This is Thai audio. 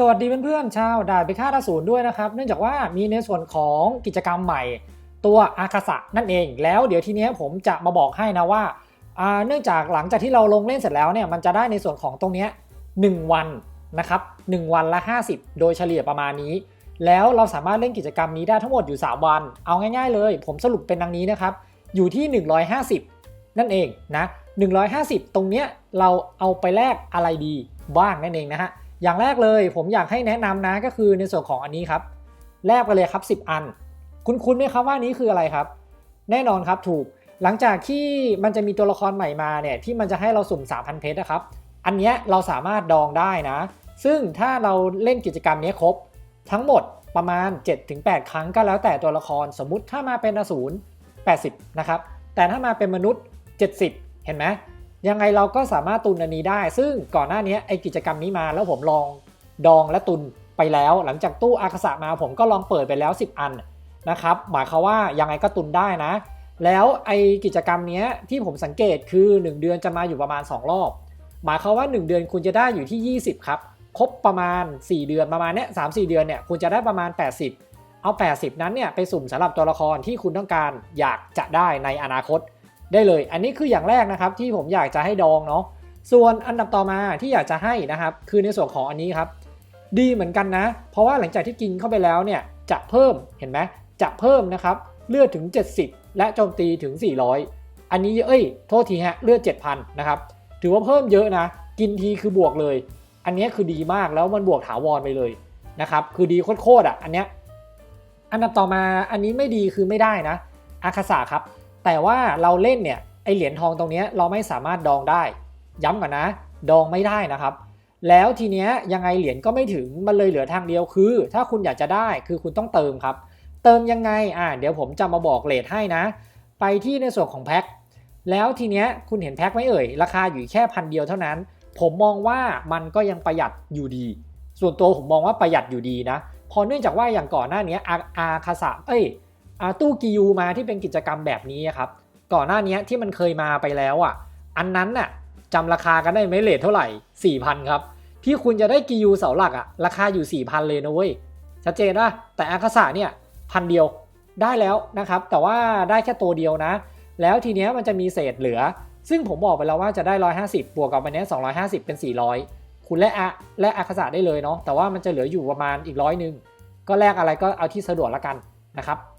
สวัสดีเพื่อนๆชาวด่านไปฆ่าตาศูนย์ด้วยนะครับ เนื่องจากว่ามีในส่วนของกิจกรรมใหม่ ตัวอาคาสะนั่นเอง แล้วเดี๋ยวทีนี้ผมจะมาบอกให้นะว่า เนื่องจากหลังจากที่เราลงเล่นเสร็จแล้วเนี่ยมันจะได้ในส่วนของตรงนี้1วันนะครับ1วันละ 50 โดยเฉลี่ยประมาณนี้ แล้วเราสามารถเล่นกิจกรรมนี้ได้ทั้งหมดอยู่ 3 วัน เอาง่ายๆเลย ผมสรุปเป็นดังนี้นะครับอยู่ที่ 150 นั่นเองนะ150 ตรงเนี้ยเราเอาไปแลกอะไรดีบ้างนั่นเองนะฮะ อย่างแรกเลยผมอยากให้แนะนำนะก็คือในส่วนของอันนี้ครับ แลกไปเลยครับ 10 อัน คุณคุ้นไหมครับว่านี้คืออะไรครับ แน่นอนครับถูก หลังจากที่มันจะมีตัวละครใหม่มาเนี่ยที่มันจะให้เราสุ่ม 3,000 เพชรนะครับ อันเนี้ยเราสามารถดองได้นะ ซึ่งถ้าเราเล่นกิจกรรมนี้ครบ ทั้งหมดประมาณ 7-8 ครั้งก็แล้วแต่ตัวละครสมมุติถ้ามาเป็นอสูร80 นะครับ แต่ถ้ามาเป็นมนุษย์ 70 เห็นไหม ยังไงเราก็สามารถตุนอันนี้ได้ ซึ่งก่อนหน้านี้ไอกิจกรรมนี้มาแล้วผมลองดองและตุนไปแล้ว หลังจากตู้อาคาสะมาผมก็ลองเปิดไปแล้ว 10 อันนะครับหมายความว่ายังไงก็ตุนได้นะ แล้วไอกิจกรรมนี้ที่ผมสังเกตคือ 1 เดือนจะมาอยู่ประมาณ 2 รอบ หมายความว่า 1 เดือนคุณจะได้อยู่ที่ 20 ครับครบประมาณ 4 เดือนประมาณเนี้ยสามสี่เดือนเนี่ยคุณจะได้ประมาณ 80 เอา 80 นั้นเนี่ยไปสุ่มสำหรับตัวละครที่คุณต้องการอยากจะได้ในอนาคต ได้เลย อันนี้คืออย่างแรกนะครับที่ผมอยากจะให้ดองเนาะส่วนอันดับต่อมาที่อยากจะให้นะครับ คือในส่วนของอันนี้ครับ ดีเหมือนกันนะ เพราะว่าหลังจากที่กินเข้าไปแล้วเนี่ยจะเพิ่มเห็นไหมจะเพิ่มนะครับเลือดถึง 70 และโจมตีถึง 400 อันนี้เอ้ยโทษทีฮะเลือด 7,000 นะครับ ถือว่าเพิ่มเยอะนะ กินทีคือบวกเลย อันนี้คือดีมากแล้วมันบวกถาวรไปเลยนะครับ คือดีโคตรๆอะอันเนี้ยอันดับต่อมาอันนี้ไม่ดีคือไม่ได้นะอาคาสะครับ แต่ว่าเราเล่นเนี่ยไอเหรียญทองตรงนี้เราไม่สามารถดองได้ ย้ำก่อนนะ ดองไม่ได้นะครับ แล้วทีเนี้ยยังไงเหรียญก็ไม่ถึงมันเลยเหลือทางเดียวคือ ถ้าคุณอยากจะได้คือคุณต้องเติมครับ เติมยังไงอ่าเดี๋ยวผมจะมาบอกเลทให้นะ ไปที่ในส่วนของแพ็คแล้วทีเนี้ยคุณเห็นแพ็คไหมเอ่ยราคาอยู่แค่พันเดียวเท่านั้น ผมมองว่ามันก็ยังประหยัดอยู่ดี ส่วนตัวผมมองว่าประหยัดอยู่ดีนะเพอเนื่องจากว่าอย่างก่อนหน้านี้อาอาคาสะเอ้ย ตู้กิยูมาที่เป็นกิจกรรมแบบนี้ครับ ก่อนหน้านี้ที่มันเคยมาไปแล้วอะ อันนั้นน่ะจำราคากันได้ไหมเลทเท่าไหร่ 4,000 ครับ ที่คุณจะได้กิยูเสาหลักอะ ราคาอยู่ 4,000 เลยนะเว้ย ชัดเจนนะแต่อาคาสะเนี่ยพันเดียวได้แล้วนะครับ แต่ว่าได้แค่ตัวเดียวนะ แล้วทีเนี้ยมันจะมีเศษเหลือ ซึ่งผมบอกไปแล้วว่าจะได้ 150 บวกกับอันเนี้ย250 เป็น 400 คุณแลกอะแลกอาคาสะได้เลยเนาะแต่ว่ามันจะเหลืออยู่ประมาณอีกร้อยหนึ่งก็แลกอะไรก็เอาที่สะดวกละกันนะครับ